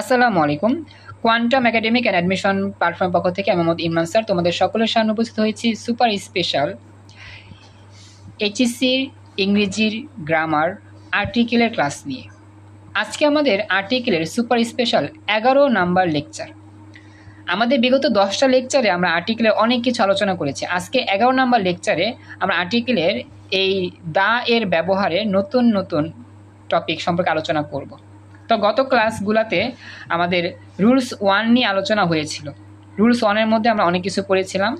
আসসালামু আলাইকুম। Quantum academic and admission platform পক্ষ থেকে আমি মোহাম্মদ ইমরান স্যার তোমাদের সকলের সামনে উপস্থিত হয়েছি। সুপার স্পেশাল এইচএসসি ইংরেজির গ্রামার আর্টিকেলের ক্লাস নিয়ে। আজকে আমাদের আর্টিকেলের সুপার স্পেশাল এগারো নাম্বার লেকচার আমাদের বিগত দশটা লেকচারে আমরা আর্টিকেলের অনেক কিছু আলোচনা করেছি। আজকে এগারো নাম্বার লেকচারে আমরা আর্টিকেলের এই দা এর ব্যবহারে নতুন নতুন টপিক সম্পর্কে আলোচনা করব। তো গত ক্লাসগুলোতে আমাদের রুলস ওয়ান নিয়ে আলোচনা হয়েছিল। রুলস ওয়ানের মধ্যে আমরা অনেক কিছু পড়েছিলাম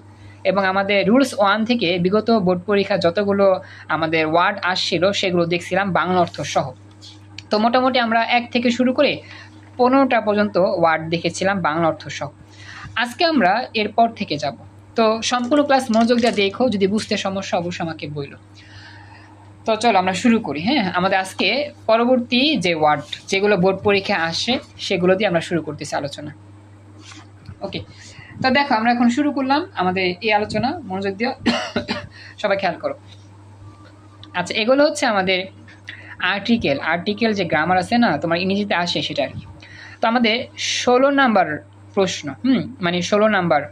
এবং আমাদের রুলস ওয়ান থেকে বিগত বোর্ড পরীক্ষা যতগুলো আমাদের ওয়ার্ড আসছিল সেগুলো দেখছিলাম বাংলা অর্থ সহ। তো মোটামুটি আমরা এক থেকে শুরু করে পনেরোটা পর্যন্ত ওয়ার্ড দেখেছিলাম বাংলা অর্থ সহ। আজকে আমরা এরপর থেকে যাব। তো সম্পূর্ণ ক্লাস মনোযোগ দিয়ে দেখো, যদি বুঝতে সমস্যা, অবশ্যই আমাকে বইলো। তো চলো আমরা শুরু করি হ্যাঁ? আমাদের আজকে পরবর্তী যে ওয়ার্ড, যেগুলো বোর্ড পরীক্ষা আসে, সেগুলো দিয়ে আমরা শুরু করতেছি আলোচনা। ওকে, তো দেখো, আমরা এখন শুরু করলাম আমাদের এই আলোচনা, মনোযোগ দিয়ে সবাই খেয়াল করো। আচ্ছা এগুলো হচ্ছে আমাদের আর্টিকেল আর্টিকেল যে গ্রামার আছে না, তোমার ইংরেজিতে আসে সেটা আর কি। তো আমাদের ষোলো নাম্বার প্রশ্ন, হুম? মানে ষোলো নাম্বার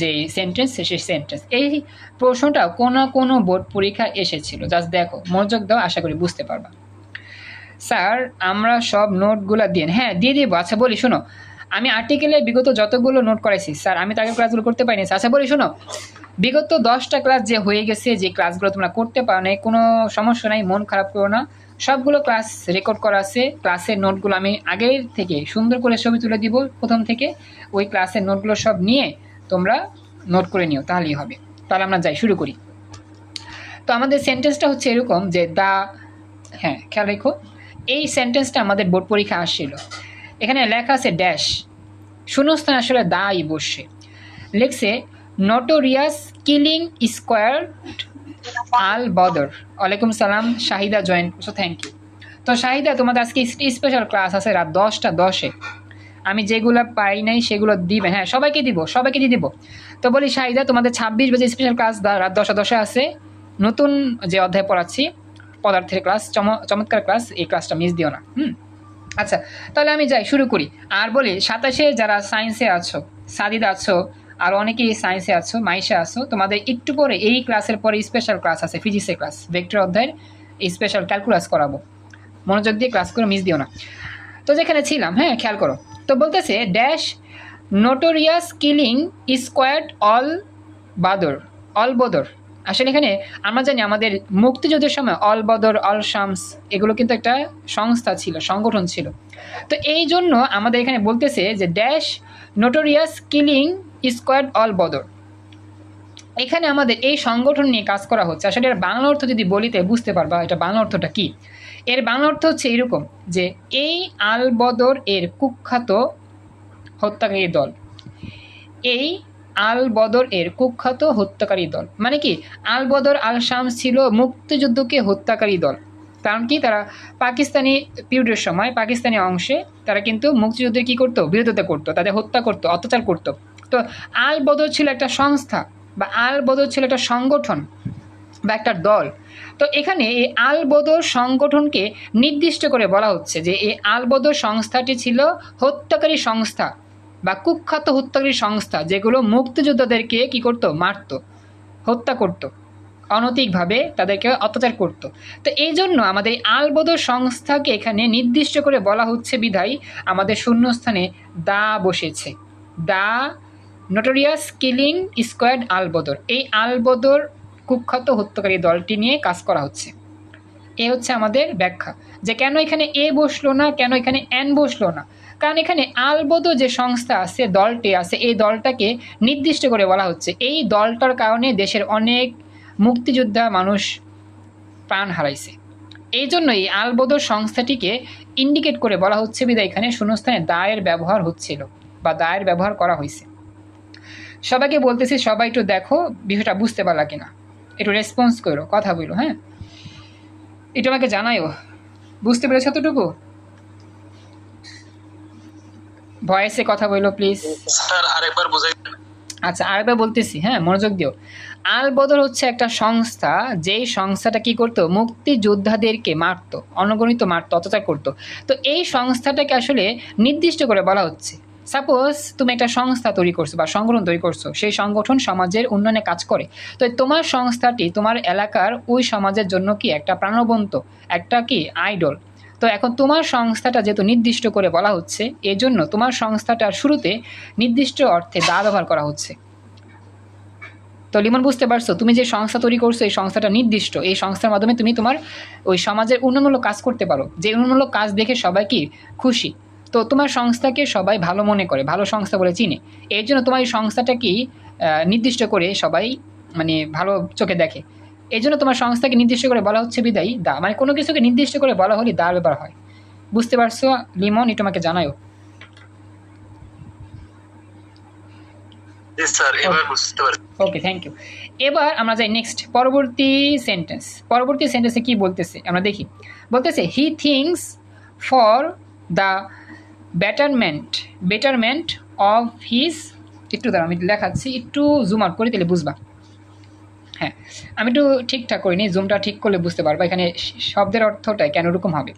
যে সেন্টেন্স সেই সেন্টেন্স এই প্রশ্নটা কোনো কোনো বোর্ড পরীক্ষা এসেছিল। জাস্ট দেখো, মনোযোগ দাও, আশা করি বুঝতে পারবা। স্যার আমরা সব নোটগুলো দিন হ্যাঁ দিয়ে দিব। আচ্ছা বলি, শোনো, আমি আর্টিকেলে বিগত যতগুলো নোট করাইছি স্যার আমি তাকে ক্লাসগুলো করতে পারিনি। আচ্ছা বলি, শোনো, বিগত দশটা ক্লাস যে হয়ে গেছে, যে ক্লাসগুলো তোমরা করতে পারো না কোনো সমস্যা নাই, মন খারাপ করো না। সবগুলো ক্লাস রেকর্ড করা আছে। ক্লাসের নোটগুলো আমি আগের থেকে সুন্দর করে ছবি তুলে দিব প্রথম থেকে। ওই ক্লাসের নোটগুলো সব নিয়ে তোমরা নোট করে নিও, তাহলেই হবে। তাহলে আমরা যাই, শুরু করি। তো আমাদের সেন্টেন্সটা হচ্ছে এরকম যে দা হ্যাঁ খেয়াল রেখো। এই সেন্টেন্সটা আমাদের বোর্ড পরীক্ষা আসছিল। এখানে লেখা আছে ড্যাশ শূন্যস্থান আসলে দাই বসে। লেখছে notorious killing squad Al Badr ওয়ালাইকুম সালাম, শাহিদা জয়েন করছ থ্যাংক ইউ তো শাহিদা, তোমাদের আজকে স্পেশাল ক্লাস আছে রাত দশটা, দশে। আমি যেগুলো পাই নাই, সেগুলো দিবেন। হ্যাঁ সবাইকে দিব, সবাইকে দিয়ে দিব। তো বলি, শাহিদা, তোমাদের ছাব্বিশ বাজে স্পেশাল ক্লাস রাত দশটা দশে আছে। নতুন যে অধ্যায় পড়াচ্ছি, পদার্থের ক্লাস চম চমৎকার ক্লাস এই ক্লাসটা মিস দিও না। হুম? আচ্ছা তাহলে আমি যাই, শুরু করি। আর বলি, সাতাশে যারা সায়েন্সে আছো, সাদিদা আছো, আর অনেকেই সায়েন্সে আছো, মাইশা আছো, তোমাদের একটু পরে এই ক্লাসের পরে স্পেশাল ক্লাস আছে ফিজিক্সের ক্লাস ভেক্টর অধ্যায়ের স্পেশাল ক্যালকুলাস করাবো। মনোযোগ দিয়ে ক্লাস করে মিস দিও না। তো যেখানে ছিলাম হ্যাঁ খেয়াল করো। তো বলতেছে dash notorious killing squad Al Badr Al Badr আসলে এখানে আমরা জানি আমাদের মুক্তিযুদ্ধের সময় অল বদর অল শামস এগুলো কিন্তু একটা সংস্থা ছিল, সংগঠন ছিল। তো এই জন্য আমাদের এখানে বলতেছে যে dash notorious killing squad Al Badr এখানে আমাদের এই সংগঠন নিয়ে কাজ করা হচ্ছে। আসলে এর বাংলা অর্থ যদি বলিতে বুঝতে পারবা, এটা বাংলা অর্থটা কি? এর বাংলা অর্থ হচ্ছে এরকম যে এই আল বদর এর কুখ্যাত হত্যাকারী দল, এই আল বদর এর কুখ্যাত হত্যাকারী দল। মানে কি? আল বদর আল শামস ছিল মুক্তিযুদ্ধকে হত্যাকারী দল। কারণ কি? তারা পাকিস্তানি পিরিয়ডের সময় পাকিস্তানি অংশে তারা কিন্তু মুক্তিযুদ্ধের কী করতো? বিরোধিতা করতো, তাদের হত্যা করতো, অত্যাচার করতো। তো আল বদর ছিল একটা সংস্থা বা আল বদর ছিল একটা সংগঠন। বা একটা দল। তো এখানে এই আল বদর সংগঠনকে নির্দিষ্ট করে বলা হচ্ছে যে এই আল বদর সংস্থাটি ছিল হত্যাকারী সংস্থা বা কুখ্যাত হত্যাকারী সংস্থা যেগুলো মুক্তিযোদ্ধাদেরকে কি করত? মারত, হত্যা করত, অনৈতিকভাবে তাদেরকে অত্যাচার করত। তো এই জন্য আমাদের আলবদর সংস্থাকে এখানে নির্দিষ্ট করে বলা হচ্ছে বিধায় আমাদের শূন্যস্থানে দা বসেছে। The notorious killing squad Albadr এই আলবদর কুখ্যাত হত্যাকারী দলটি নিয়ে কাজ করা হচ্ছে। এ হচ্ছে আমাদের ব্যাখ্যা যে কেন এখানে এ বসল না, কেন এখানে এন বসল না? কারণ এখানে আলবদ যে সংস্থা আছে, দলটি আছে, এই দলটাকে নির্দিষ্ট করে বলা হচ্ছে। এই দলটার কারণে দেশের অনেক মুক্তিযোদ্ধা মানুষ প্রাণ হারাইছে। এই জন্য এই আলবদর সংস্থাটিকে ইন্ডিকেট করে বলা হচ্ছে বিদায় এখানে শূন্যস্থানে দায়ের ব্যবহার হচ্ছিল বা দায়ের ব্যবহার করা হয়েছে সবাইকে বলতেছি, সবাই একটু দেখো, বিষয়টা বুঝতে পারলা কিনা। একটু রেসপন্স করো কথা বলো হ্যাঁ? এটা আমাকে জানাইও বুঝতে পেরেছ এতটুকু? ভয়েসে কথা বলো প্লিজ স্যার আরেকবার বুঝাই আচ্ছা আরেকবার বলতেছি হ্যাঁ মনোযোগ দিও। আলবদর হচ্ছে একটা সংস্থা যেই সংস্থাটা কি করতো? মুক্তিযোদ্ধাদেরকে মারতো অনগণিত মারতো অত্যাচার করতো। তো এই সংস্থাটাকে আসলে নির্দিষ্ট করে বলা হচ্ছে। সাপোজ তুমি একটা সংস্থা তৈরি করছ বা সংগঠন তৈরি করছ, সেই সংগঠন সমাজের উন্নয়নে কাজ করে। তো তোমার সংস্থাটি, তোমার এলাকার ওই সমাজের জন্য কি একটা প্রাণবন্ত, একটা কি আইডল তো এখন তোমার সংস্থাটা যেহেতু নির্দিষ্ট করে বলা হচ্ছে, এজন্য তোমার সংস্থাটার শুরুতে নির্দিষ্ট অর্থে দা ব্যবহার করা হচ্ছে। তো লিমন, বুঝতে পারছ? তুমি যে সংস্থা তৈরি করছ, এই সংস্থাটা নির্দিষ্ট। এই সংস্থার মাধ্যমে তুমি তোমার ওই সমাজের উন্নয়নমূলক কাজ করতে পারো। যে উন্নয়নমূলক কাজ দেখে সবাই কি খুশি? তো তোমার সংস্থাকে সবাই ভালো মনে করে ভালো সংস্থা বলে চিনে। এর জন্য তোমার এই সংস্থাটা কি আহ, নির্দিষ্ট করে সবাই মানে ভালো চোখে দেখে। এই জন্য তোমার সংস্থাকে নির্দিষ্ট করে বলা হচ্ছে বিদায়ী দা। মানে কোনো কিছুকে নির্দিষ্ট করে বলা হলে দার ব্যাপার হয়। বুঝতে পারছ লিমন? এটা তোমাকে জানায়ও। ওকে থ্যাংক ইউ এবার আমরা যাই নেক্সট পরবর্তী সেন্টেন্স পরবর্তী সেন্টেন্সে কি বলতেছে? আমরা দেখি। বলতেছে he thinks for the betterment betterment of his একটু দাঁড়া আমি দেখাচ্ছি, একটু জুম আউট করি তাহলে বুঝবা। হ্যাঁ আমি একটু ঠিকঠাক করিনি জুমটা ঠিক করলে বুঝতে পারবা, এখানে শব্দের অর্থটা কেন এরকম হবে।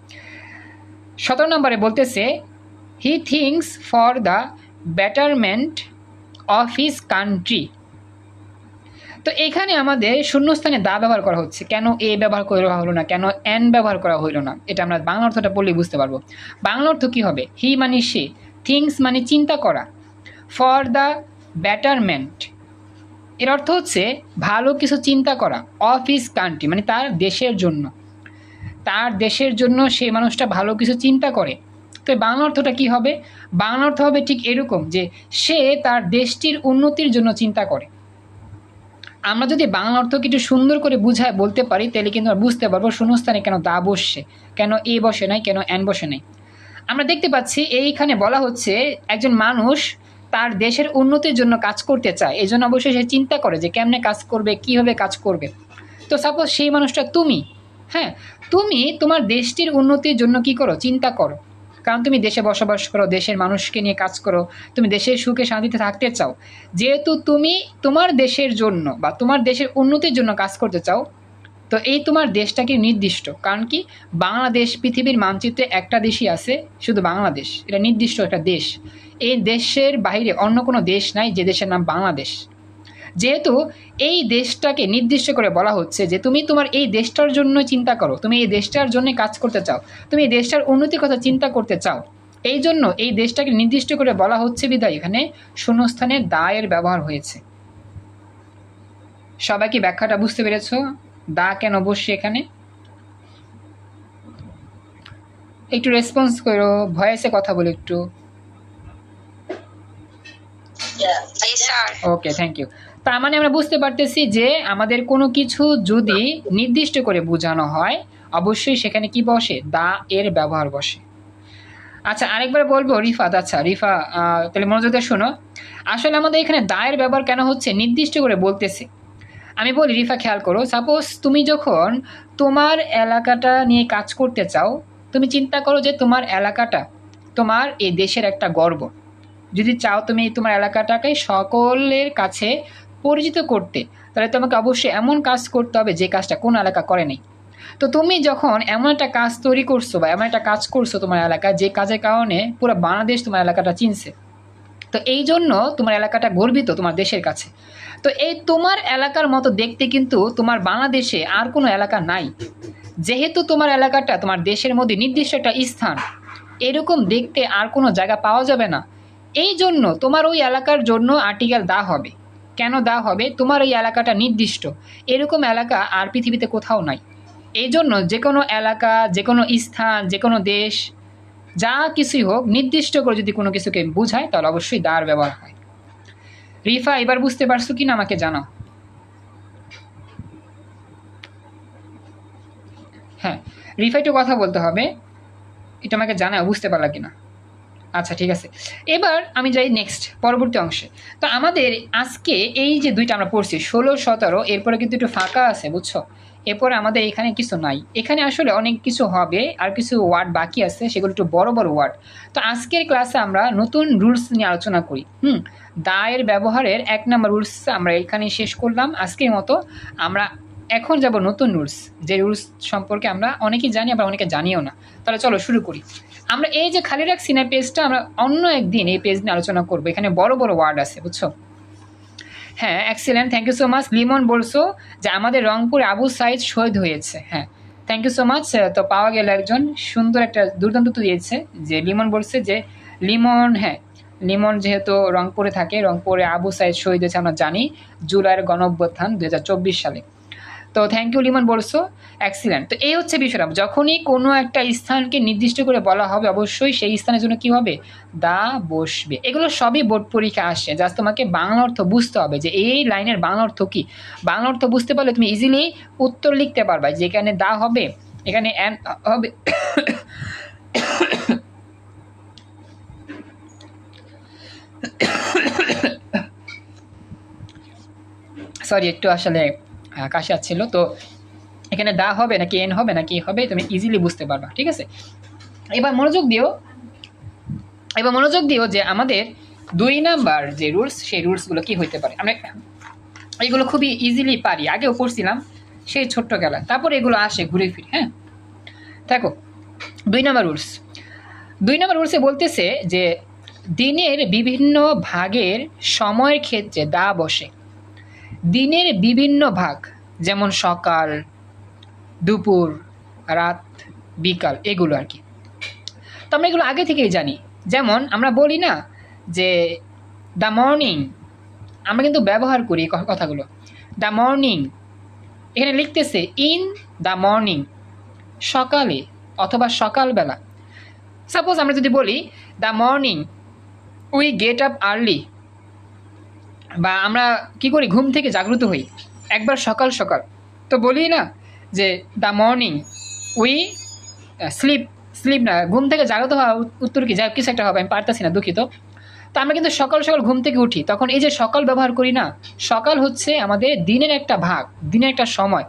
সতেরো নম্বরে বলতেছে he thinks for the betterment of his country তো এখানে আমাদের শূন্যস্থানে দা ব্যবহার করা হচ্ছে। কেন এ ব্যবহার করা হলো না? কেন এন ব্যবহার করা হলো না? এটা আমরা বাংলা অর্থটা পড়লেই বুঝতে পারব। বাংলা অর্থ কী হবে? হি মানে সে, থিংস মানে চিন্তা করা। ফর দ্য ব্যাটারমেন্ট এর অর্থ হচ্ছে ভালো কিছু চিন্তা করা। অফ ইস কান্ট্রি মানে তার দেশের জন্য। তার দেশের জন্য সে মানুষটা ভালো কিছু চিন্তা করে। তো বাংলা অর্থটা কী হবে? বাংলা অর্থ হবে ঠিক এরকম যে সে তার দেশটির উন্নতির জন্য চিন্তা করে। আমরা যদি বাংলা অর্থকে একটু সুন্দর করে বুঝায়, বলতে পারি, তাহলে কিন্তু আমরা বুঝতে পারব শূন্যস্থানে কেন দা বসছে, কেন এ বসে নাই, কেন এন বসে নাই। আমরা দেখতে পাচ্ছি এইখানে বলা হচ্ছে একজন মানুষ তার দেশের উন্নতির জন্য কাজ করতে চায় এই জন্য অবশ্যই সে চিন্তা করে যে কেমনে কাজ করবে, কীভাবে কাজ করবে। তো সাপোজ সেই মানুষটা তুমি হ্যাঁ তুমি তোমার দেশটির উন্নতির জন্য কি করো, চিন্তা করো। কারণ তুমি দেশে বসবাস করো, দেশের মানুষকে নিয়ে কাজ করো, তুমি দেশের সুখে শান্তিতে থাকতে চাও। যেহেতু তুমি তোমার দেশের জন্য বা তোমার দেশের উন্নতির জন্য কাজ করতে চাও, তো এই তোমার দেশটাকে নির্দিষ্ট। কারণ কি? বাংলাদেশ পৃথিবীর মানচিত্রে একটা দেশই আছে, শুধু বাংলাদেশ। এটা নির্দিষ্ট একটা দেশ। এই দেশের বাইরে অন্য কোনো দেশ নাই যে দেশের নাম বাংলাদেশ। যেহেতু এই দেশটাকে নির্দিষ্ট করে বলা হচ্ছে যে তুমি তোমার এই দেশটার জন্য চিন্তা করো তুমি এই দেশটার জন্য কাজ করতে চাও তুমি এই দেশটার উন্নতির কথা চিন্তা করতে চাও এই জন্য এই দেশটাকে নির্দিষ্ট করে বলা হচ্ছে বিদায় এখানে শূন্যস্থানে দায়ের ব্যবহার হয়েছে। সবাই কি ব্যাখ্যাটা বুঝতে পেরেছ? দা কেন বসছে এখানে? একটু রেসপন্স করো ভয়েসে কথা বলো একটু। স্যার ওকে থ্যাংক ইউ তার মানে আমরা বুঝতে পারতেছি যে আমাদের কোনো কিছু যদি নির্দিষ্ট করে বোঝানো হয়, অবশ্যই সেখানে কি বসে? দা এর ব্যবহার বসে। আচ্ছা আরেকবার বলব রিফাত আচ্ছা রিফা তাহলে মনোযোগ দিয়ে শোনো। আসলে আমাদের এখানে দায়ের ব্যবহার কেন হচ্ছে? নির্দিষ্ট করে বলতেছে। আমি বলি, রিফা, খেয়াল করো সাপোজ তুমি যখন তোমার এলাকাটা নিয়ে কাজ করতে চাও, তুমি চিন্তা করো যে তোমার এলাকাটা তোমার এই দেশের একটা গর্ব। যদি চাও তুমি তোমার এলাকাটাকে সকলের কাছে পরিচিত করতে, তাহলে তোমাকে অবশ্যই এমন কাজ করতে হবে যে কাজটা কোন এলাকা করে নেই। তো তুমি যখন এমন একটা কাজ তৈরি করছ বা এমন একটা কাজ করছ তোমার এলাকা যে কাজের কারণে পুরো বাংলাদেশ তোমার এলাকাটা চিনছে, তো এই জন্য তোমার এলাকাটা গর্বিত তোমার দেশের কাছে। তো এই তোমার এলাকার মতো দেখতে কিন্তু তোমার বাংলাদেশে আর কোনো এলাকা নাই। যেহেতু তোমার এলাকাটা তোমার দেশের মধ্যে নির্দিষ্ট একটা স্থান, এরকম দেখতে আর কোনো জায়গা পাওয়া যাবে না। এই জন্য তোমার ওই এলাকার জন্য আর্টিকেল দা হবে। কেন দা হবে? তোমার ওই এলাকাটা নির্দিষ্ট। এরকম এলাকা আর পৃথিবীতে কোথাও নাই। এই জন্য যে কোনো এলাকা যে কোনো স্থান যে কোনো দেশ, যা কিছুই হোক, নির্দিষ্ট করে যদি কোনো কিছুকে বোঝায়, তাহলে অবশ্যই দার ব্যবহার হয়। রিফা, এবার বুঝতে পারছ কি না আমাকে জানাও? হ্যাঁ রিফা একটু কথা বলতে হবে। এটা আমাকে জানাও বুঝতে পারলা কিনা? আচ্ছা ঠিক আছে। এবার আমি যাই নেক্সট পরবর্তী অংশে। তো আমাদের আজকে এই যে দুইটা আমরা পড়ছি, ষোলো, সতেরো, এরপরে কিন্তু একটু ফাঁকা আছে, বুঝছ? এরপরে আমাদের এখানে কিছু নাই। এখানে আসলে অনেক কিছু হবে, আর কিছু ওয়ার্ড বাকি আছে, সেগুলো একটু বড় বড় ওয়ার্ড তো আজকের ক্লাসে আমরা নতুন রুলস নিয়ে আলোচনা করি, হুম? দায়ের ব্যবহারের এক নম্বর রুলস আমরা এখানে শেষ করলাম। আজকের মতো আমরা এখন যাব নতুন রুলস যে রুলস সম্পর্কে আমরা অনেকেই জানি, আবার অনেকে জানিও না। তাহলে চলো শুরু করি। আমরা এই যে খালি রাখছি না পেজটা আমরা অন্য একদিন এই পেজ নিয়ে আলোচনা করব। এখানে বড় বড় ওয়ার্ড আছে, বুঝছ? হ্যাঁ excellent thank you so much Limon বলছো যে আমাদের রংপুর আবু সাইদ শহীদ হয়েছে। হ্যাঁ থ্যাংক ইউ সো মাচ তো পাওয়া গেল একজন সুন্দর একটা দুর্দান্ত তো দিয়েছে যে লিমন বলছে যে লিমন হ্যাঁ লিমন যেহেতু রংপুরে থাকে, রংপুরে আবু সাইদ শহীদ হয়েছে, আমরা জানি, জুলাইয়ের গণঅভ্যুত্থান দু হাজার চব্বিশ সালে। তো থ্যাংক ইউ লিমন বলছো এক্সিলেন্ট তো এই হচ্ছে বিষয়টা যখনই কোনো একটা স্থানকে নির্দিষ্ট করে বলা হবে অবশ্যই সেই স্থানের জন্য কি হবে দা বসবে এগুলো সবই বোর্ড পরীক্ষা আসে জাস্ট তোমাকে বাংলা অর্থ বুঝতে হবে যে এই লাইনের বাংলা অর্থ কী বাংলা অর্থ বুঝতে পারলে তুমি ইজিলি উত্তর লিখতে পারবা যেখানে দা হবে এখানে অ্যান হবে সরি একটু আসলে কাশি আসছিল, তো এখানে দা হবে নাকি এন হবে নাকি হবে, তুমি ইজিলি বুঝতে পারবা, ঠিক আছে? এবার মনোযোগ দিও, এবার মনোযোগ দিও যে আমাদের দুই নাম্বার যে রুলস সেই রুলসগুলো কি হইতে পারে। আমরা এগুলো খুবই ইজিলি পারি, আগেও পড়ছিলাম, সেই ছোট্ট খেলা। তারপর এগুলো আসে ঘুরে ফিরে হ্যাঁ? দেখো, দুই নাম্বার রুলস দুই নাম্বার রুলসে বলতেছে যে দিনের বিভিন্ন ভাগের সময়ের ক্ষেত্রে দা বসে। দিনের বিভিন্ন ভাগ, যেমন সকাল, দুপুর, রাত, বিকাল, এগুলো আর কি। তো আমরা এগুলো আগে থেকেই জানি। যেমন আমরা বলি না যে দ্য মর্নিং আমরা কিন্তু ব্যবহার করি কথাগুলো। দ্য মর্নিং এখানে লিখতেছে ইন দ্য মর্নিং সকালে অথবা সকালবেলা। সাপোজ আমরা যদি বলি the morning we get up early বা আমরা কি করি, ঘুম থেকে জাগ্রত হই। একবার সকাল সকাল। তো বলি না যে the morning we sleep sleep না, ঘুম থেকে জাগ্রত হওয়া উত্তর কি? যাই কিছু একটা হবে, আমি পারতেছি না, দুঃখিত। তো আমরা কিন্তু সকাল সকাল ঘুম থেকে উঠি। তখন এই যে সকাল ব্যবহার করি না, সকাল হচ্ছে আমাদের দিনের একটা ভাগ, দিনের একটা সময়।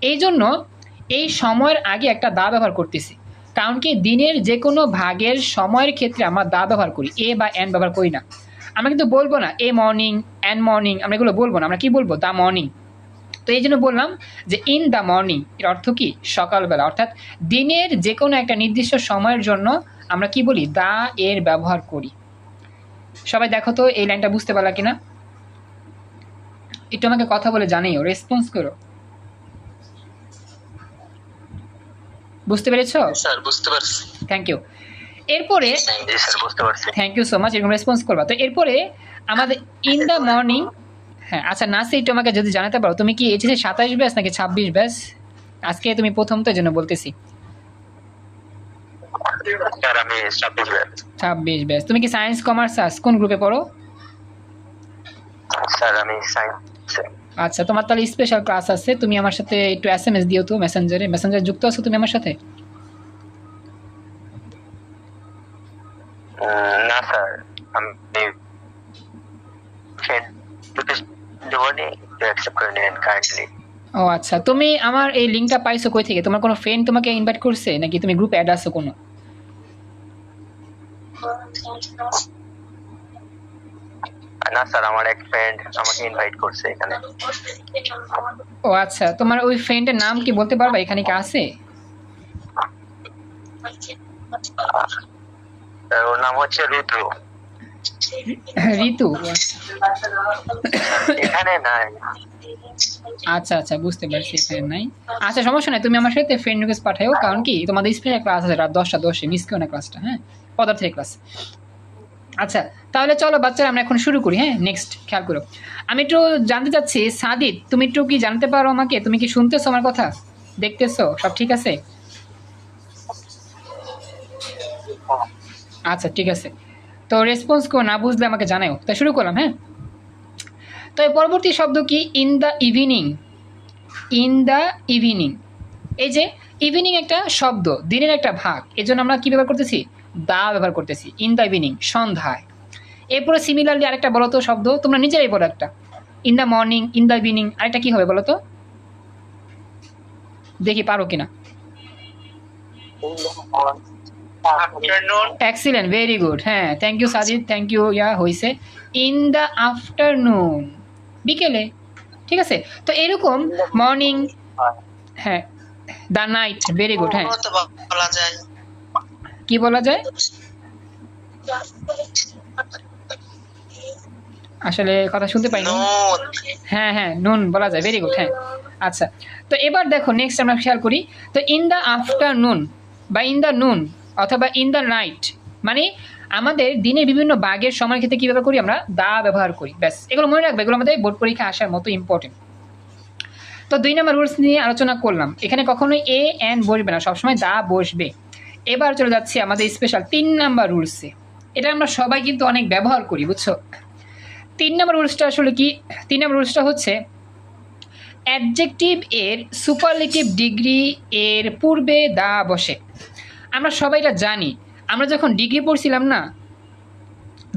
এই জন্য এই সময়ের আগে একটা দা ব্যবহার করতেছি। কারণ কি, দিনের যে কোনো ভাগের সময়ের ক্ষেত্রে আমরা দা ব্যবহার করি। এ বা এন ব্যবহার করি না। আমরা কিন্তু বলব না এ মর্নিং অ্যান মর্নিং আমরা এগুলো বলব না আমরা কি বলব? The morning. তো এই জন্য বললাম যে ইন দ্য মর্নিং এর অর্থ কি? সকালবেলা। অর্থাৎ দিনের যে কোনো একটা নির্দিষ্ট সময়ের জন্য আমরা কি বলি? দা এর ব্যবহার করি। সবাই দেখো তো এই লাইনটা বুঝতে পারলা কিনা? একটু আমাকে কথা বলে জানিও রেসপন্স করো। বুঝতে পেরেছ? স্যার বুঝতে পারছি। থ্যাংক ইউ এরপরে থ্যাংক ইউ সো মাচ এরকম রেসপন্স করবা। তো এরপরে আমাদের ইন দ্য মর্নিং হ্যাঁ আচ্ছা নাসি একটু আমাকে যদি জানাতে পারো তুমি কি এইচএসে সাতাশ ব্যাস নাকি ছাব্বিশ ব্যাস? আজকে তুমি প্রথম তো জন্য বলতেছি। ছাব্বিশ ব্যাস। তুমি কি সায়েন্স কমার্স আর্টস কোন গ্রুপে পড়ো? স্যার আমি সায়েন্স আচ্ছা তোমার তাহলে স্পেশাল ক্লাস আছে। তুমি আমার সাথে একটু এস এম এস দিও তো মেসেঞ্জারে মেসেঞ্জারে যুক্ত আছো তুমি আমার সাথে? না স্যার আমি দেবনি একটু অ্যাকসেপ্ট করে নেন কাইন্ডলি ও আচ্ছা তুমি আমার এই লিঙ্কটা পাইছো কই থেকে? তোমার কোনো ফ্রেন্ড তোমাকে ইনভাইট করছে নাকি তুমি গ্রুপে অ্যাড আছো কোনো? না স্যার আমার এক ফ্রেন্ড আমাকে ইনভাইট করছে এখানে। ও আচ্ছা তোমার ওই ফ্রেন্ডের নাম কি বলতে পারবা? এখানে কি আছে? ওর নাম হচ্ছে রুদ্র ঋতু? এখানে নাই। আচ্ছা আচ্ছা বুঝতে পারছি এখানে নাই। আচ্ছা সমস্যা নাই তুমি আমার সাথে ফ্রেন্ড রিকোয়েস্ট পাঠাও কারণ কি তোমাদের স্পেশাল ক্লাস আছে রাত দশটা দশে মিস করো না ক্লাসটা হ্যাঁ? পদার্থের ক্লাস আচ্ছা তাহলে চলো বাচ্চারা আমরা এখন শুরু করি হ্যাঁ? নেক্সট খেয়াল করো। আমি একটু জানতে চাচ্ছি সাদিত তুমি একটু কি জানতে পারো আমাকে? তুমি কি শুনতেছো আমার কথা? দেখতেছো? সব ঠিক আছে? আচ্ছা ঠিক আছে। তো রেসপন্স করো না বুঝলে আমাকে জানাও তাই শুরু করলাম হ্যাঁ? তো পরবর্তী শব্দ কি? In the evening in the evening এই যে ইভিনিং একটা শব্দ, দিনের একটা ভাগ। এই জন্য আমরা কী ব্যবহার করতেছি? দা ব্যবহার করতেছি। ইন দ্য ইভিনিং সন্ধ্যায়। এরপরে সিমিলারলি আরেকটা বলো তো শব্দ, তোমরা নিজেরাই বলো একটা। In the morning in the evening আরেকটা কী হবে বলো তো? দেখি পারো কিনা। আফটারনুন এক্সিলেন্ট ভেরি গুড হ্যাঁ thank you Sajid thank you yeah হয়েছে ইন দ্য আফটারনুন বিকেলে ঠিক আছে? তো এরকম মর্নিং হ্যাঁ দ্য নাইট ভেরি গুড হ্যাঁ। বলা যায়। কি বলা যায়? আসলে কথা শুনতে পাইনি। হ্যাঁ হ্যাঁ নুন বলা যায় ভেরি গুড হ্যাঁ। আচ্ছা তো এবার দেখো নেক্সট আমরা খেয়াল করি। তো ইন দ্য আফটারনুন বা ইন দ্য নুন অথবা ইন দ্য নাইট মানে আমাদের দিনে বিভিন্ন বাগের সময়ের ক্ষেত্রে কী ব্যবহার করি আমরা? দা ব্যবহার করি। ব্যাস, এগুলো মনে রাখবে, এগুলো আমাদের বোর্ড পরীক্ষা আসার মতো ইম্পর্টেন্ট তো দুই নম্বর রুলস নিয়ে আলোচনা করলাম। এখানে কখনোই এ এন বসবে না, সবসময় দা বসবে। এবার চলে যাচ্ছি আমাদের স্পেশাল তিন নাম্বার রুলসে এটা আমরা সবাই কিন্তু অনেক ব্যবহার করি, বুঝছ? তিন নম্বর রুলসটা আসলে কি? তিন নম্বর রুলসটা হচ্ছে অ্যাডজেক্টিভ এর সুপারলেটিভ ডিগ্রি এর পূর্বে দা বসে। আমরা সবাইটা জানি। আমরা যখন ডিগ্রি পড়ছিলাম না,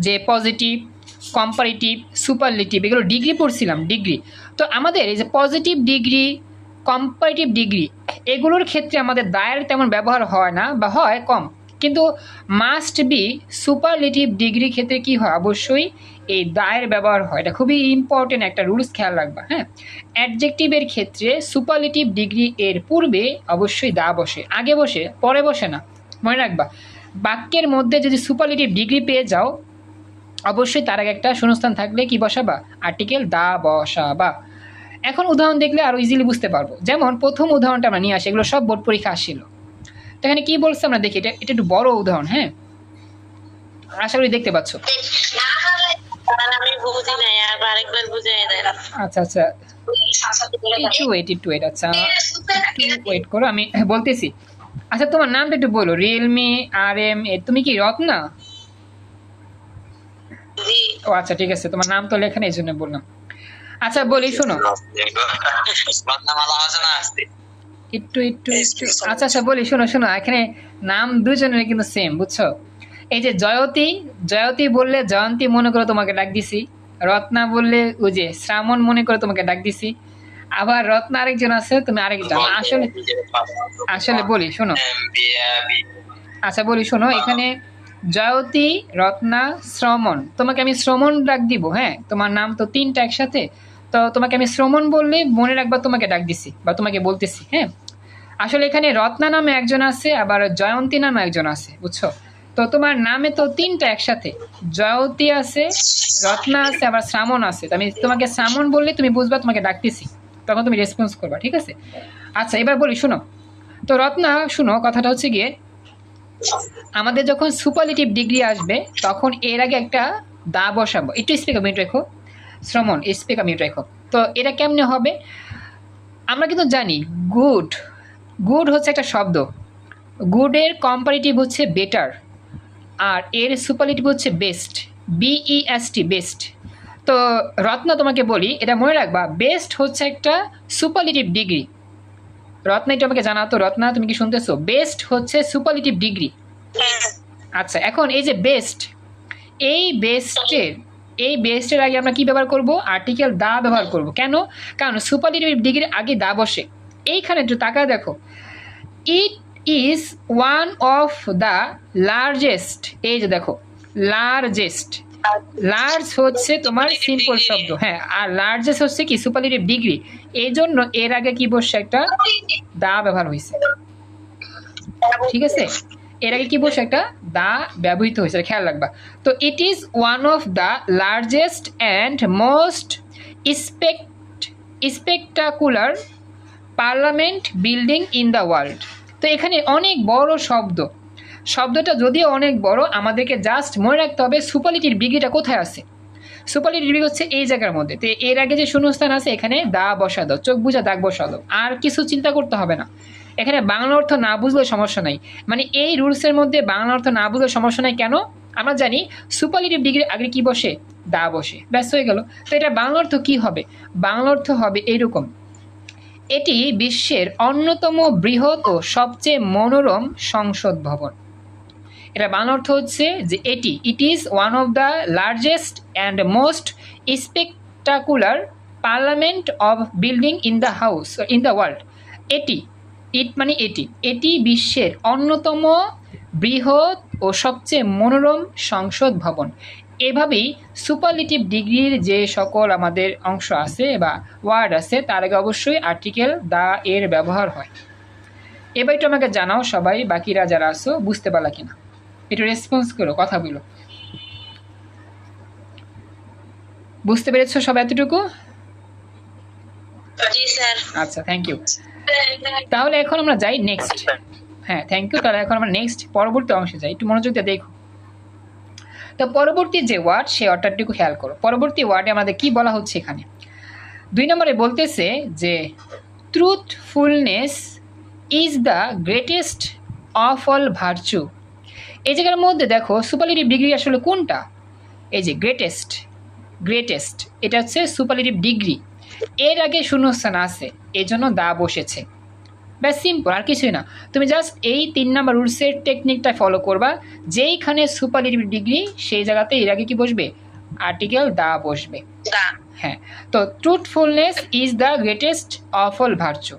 যে পজিটিভ কম্পারেটিভ সুপারলেটিভ এগুলো ডিগ্রি পড়ছিলাম ডিগ্রি তো আমাদের এই যে পজিটিভ ডিগ্রি কম্পারেটিভ ডিগ্রি এগুলোর ক্ষেত্রে আমাদের দায়ের তেমন ব্যবহার হয় না বা হয় কম। কিন্তু মাস্ট বি সুপারলেটিভ ডিগ্রি ক্ষেত্রে কি হয়? অবশ্যই এই দায়ের ব্যবহার হয়। এটা খুবই ইম্পর্টেন্ট একটা রুলস খেয়াল রাখবা হ্যাঁ? অ্যাডজেক্টিভের ক্ষেত্রে সুপারলেটিভ ডিগ্রি এর পূর্বে অবশ্যই দা বসে, আগে বসে, পরে বসে না। মনে রাখবা, বাক্যের মধ্যে যদি সুপারলেটিভ ডিগ্রি পেয়ে যাও, অবশ্যই তার আগে একটা শূন্যস্থান থাকলে কি বসাবা? আর্টিকেল দা বসাবা। এখন উদাহরণ দেখলে আরও ইজিলি বুঝতে পারব। যেমন প্রথম উদাহরণটা আমরা নিয়ে আসি, এগুলো সব বোর্ড পরীক্ষা আসছিল। এখানে কি বলছে আমরা দেখি এটা এটা একটু বড় উদাহরণ হ্যাঁ? আশা করি দেখতে পাচ্ছ। আচ্ছা আচ্ছা। একটু ওয়েট একটু ওয়েট আচ্ছা। একটু ওয়েট করো আমি বলতেছি। আচ্ছা তোমার নামটা একটু বলো রিয়েলমি আর এম এ তুমি কি রত্না? ও আচ্ছা ঠিক আছে তোমার নাম তো লেখা নেই এই জন্য বললাম। আচ্ছা বলি শোনো। একটু একটু একটু। আচ্ছা আচ্ছা বলি শোনো শোনো এখানে নাম দুজনের কিন্তু সেম বুঝছ? এই যে জয়তী জয়তী বললে জয়ন্তী মনে করে তোমাকে ডাক দিছি। রত্না বললে ওই যে শ্রাবণ মনে করে তোমাকে ডাক দিছি। আবার রত্না আরেকজন আছে তুমি আরেকজন। আসলে আসলে বলি শোনো। আচ্ছা বলি শোনো এখানে জয়তী রত্না শ্রমণ। তোমাকে আমি শ্রমণ ডাক দিব হ্যাঁ? তোমার নাম তো তিনটা একসাথে। তো তোমাকে আমি শ্রমণ বললে মনে রাখবা তোমাকে ডাক দিছি বা তোমাকে বলতেছি হ্যাঁ? আসলে এখানে রত্না নামে একজন আছে, আবার জয়ন্তী নামে একজন আছে, বুঝছ? তো তোমার নামে তো তিনটা একসাথে। জয়তী আছে, রত্না আছে, আবার শ্রামণ আছে। আমি তোমাকে শ্রামণ বললে তুমি বুঝবা, তোমাকে ডাকতেছি। তখন তুমি রেসপন্স করবা, ঠিক আছে? আচ্ছা এবার বলি, শোনো। তো রত্না, শুনো, কথাটা হচ্ছে গিয়ে, আমাদের যখন সুপারলেটিভ ডিগ্রি আসবে, তখন এর আগে একটা দা বসাবো। একটু স্পিকার মিউট রেখো। শ্রমণ স্পিকার মিউট রেখো। তো এটা কেমনে হবে? আমরা কিন্তু জানি গুড গুড হচ্ছে একটা শব্দ। গুডের কম্পারেটিভ হচ্ছে বেটার আর এর সুপারলেটিভ হচ্ছে বেস্ট বিইএসটি বেস্ট তো রত্ন তোমাকে বলি এটা মনে রাখবা বেস্ট হচ্ছে একটা সুপারলেটিভ ডিগ্রি রত্না এটা আমাকে জানাতো রত্না তুমি কি শুনতেছো? বেস্ট হচ্ছে সুপারলেটিভ ডিগ্রি আচ্ছা এখন এই যে বেস্ট এই বেস্টের এই বেস্টের আগে আমরা কি ব্যবহার করব? আর্টিকেল দা ব্যবহার করব। কেন? কারণ সুপারলেটিভ ডিগ্রির আগে দা বসে। এইখানে একটু তাকায় দেখো। It is one of the largest এই যে দেখো লার্জেস্ট লার্জ হচ্ছে তোমার সিম্পল শব্দ। হ্যাঁ আর লার্জেস্ট হচ্ছে কি? সুপারলেটিভ ডিগ্রি এই জন্য এর আগে কি বসছে একটা দা ব্যবহার হয়েছে। ঠিক আছে? এর আগে কি বলছো একটা? দা ব্যবহৃত হয়েছে খেয়াল রাখবা। তো it is one of the largest and most spect spectacular parliament building in the world তো এখানে অনেক বড় শব্দ। শব্দটা যদিও অনেক বড়, আমাদেরকে জাস্ট মনে রাখতে হবে সুপালিটির ডিগ্রিটা কোথায় আছে? সুপারলিটিভ ডিগ্রি হচ্ছে এই জায়গার মধ্যে। তো এর আগে যে শূন্যস্থান আছে, এখানে দা বসা দাও চোখ বুঝা দাগ বসা দাও আর কিছু চিন্তা করতে হবে না। এখানে বাংলা অর্থ না বুঝলে সমস্যা নাই। মানে এই রুলসের মধ্যে বাংলা অর্থ না বুঝলে সমস্যা নাই কেন? আমরা জানি সুপারলিটিভ ডিগ্রি আগে কি বসে? দা বসে। ব্যস্ত হয়ে গেল। তো এটা বাংলা অর্থ কি হবে? বাংলা অর্থ হবে এইরকম। এটি বিশ্বের অন্যতম বৃহৎ ও সবচেয়ে মনোরম সংসদ ভবন। এটা বাংলা অর্থ হচ্ছে যে এটি it is one of the largest and most spectacular parliament of building in the house in the world এটি ইট মানে এটি এটি বিশ্বের অন্যতম বৃহৎ ও সবচেয়ে মনোরম সংসদ ভবন। এভাবেই সুপারলিটিভ ডিগ্রির যে সকল আমাদের অংশ আছে বা ওয়ার্ড আছে তার আগে অবশ্যই আর্টিকেল দা এর ব্যবহার হয়। এবার একটু আমাকে জানাও সবাই বাকিরা যারা আসো বুঝতে পারলা কিনা? একটু রেসপন্স করো কথা বলো। বুঝতে পেরেছ সব এতটুকু? আচ্ছা থ্যাংক ইউ তাহলে এখন আমরা যাই নেক্সট হ্যাঁ থ্যাংক ইউ তাহলে এখন আমরা নেক্সট পরবর্তী অংশে যাই। একটু মনোযোগ দিয়ে দেখো। তো পরবর্তী যে ওয়ার্ড সেই ওয়ার্ডটাটুকু খেয়াল করো। পরবর্তী ওয়ার্ডে আমাদের কি বলা হচ্ছে এখানে? দুই নম্বরে বলতেছে যে truthfulness is the greatest of all virtue এই জায়গার মধ্যে দেখো সুপারলিটিভ ডিগ্রি আসলে কোনটা? এই যে গ্রেটেস্ট গ্রেটেস্ট এটা হচ্ছে সুপারলিটিভ ডিগ্রি এর আগে শূন্যস্থান আছে এই জন্য দা বসেছে। ব্যাস সিম্পল আর কিছুই না। তুমি জাস্ট এই তিন নাম্বার রুলসের টেকনিকটা ফলো করবা। যেইখানে সুপারলিটিভ ডিগ্রি সেই জায়গাতে এর আগে কি বসবে? আর্টিকেল দা বসবে। হ্যাঁ তো truthfulness is the greatest of all virtue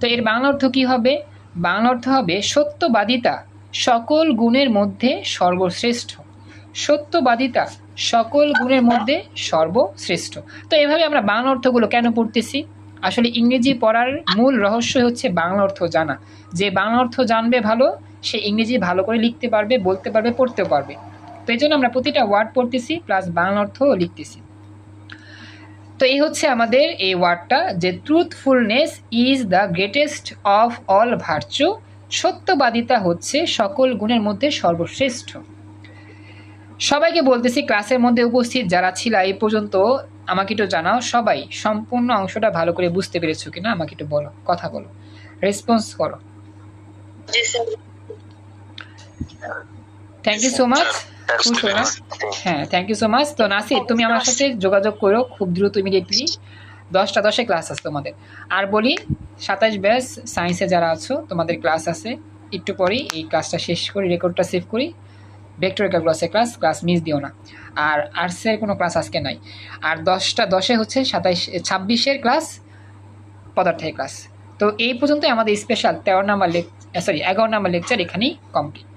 তো এর বাংলা অর্থ কী হবে? বাংলা অর্থ হবে সত্যবাদিতা। সকল গুণের মধ্যে সর্বশ্রেষ্ঠ। সত্যবাদিতা সকল গুণের মধ্যে সর্বশ্রেষ্ঠ। তো এভাবে আমরা বাংলা অর্থগুলো কেন পড়তেছি? আসলে ইংরেজি পড়ার মূল রহস্য হচ্ছে বাংলা অর্থ জানা। যে বাংলা অর্থ জানবে ভালো, সে ইংরেজি ভালো করে লিখতে পারবে, বলতে পারবে, পড়তেও পারবে। তো এই জন্য আমরা প্রতিটা ওয়ার্ড পড়তেছি প্লাস বাংলা অর্থও লিখতেছি। তো এই হচ্ছে আমাদের এই ওয়ার্ডটা যে truthfulness is the greatest of all virtue সত্যবাদিতা হচ্ছে সকল গুণের মধ্যে সর্বশ্রেষ্ঠ। সবাইকে বলতেছি ক্লাসের মধ্যে উপস্থিত যারা ছিল এই পর্যন্ত আমাকে একটু জানাও। সবাই সম্পূর্ণ অংশটা ভালো করে বুঝতে পেরেছ কিনা আমাকে একটু বলো কথা বলো। রেসপন্স করো। থ্যাংক ইউ সো মাচ হ্যাঁ থ্যাংক ইউ সো মাচ তো নাসির তুমি আমার সাথে যোগাযোগ করো খুব দ্রুত ইমিডিয়েটলি দশটা দশে ক্লাস আছে তোমাদের। আর বলি সাতাশ ব্যাস সায়েন্সে যারা আছো তোমাদের ক্লাস আছে। একটু পরেই এই ক্লাসটা শেষ করি রেকর্ডটা সেভ করি। ভেক্টর ক্যালকুলাসের ক্লাস ক্লাস মিস দিও না। আর আর্টসের কোনো ক্লাস আজকে নাই। আর দশটা, দশে হচ্ছে সাতাইশ, ছাব্বিশের ক্লাস পদার্থের ক্লাস তো এই পর্যন্তই আমাদের স্পেশাল তেরো নাম্বার লেক সরি এগারো নাম্বার লেকচার এখানেই কমপ্লিট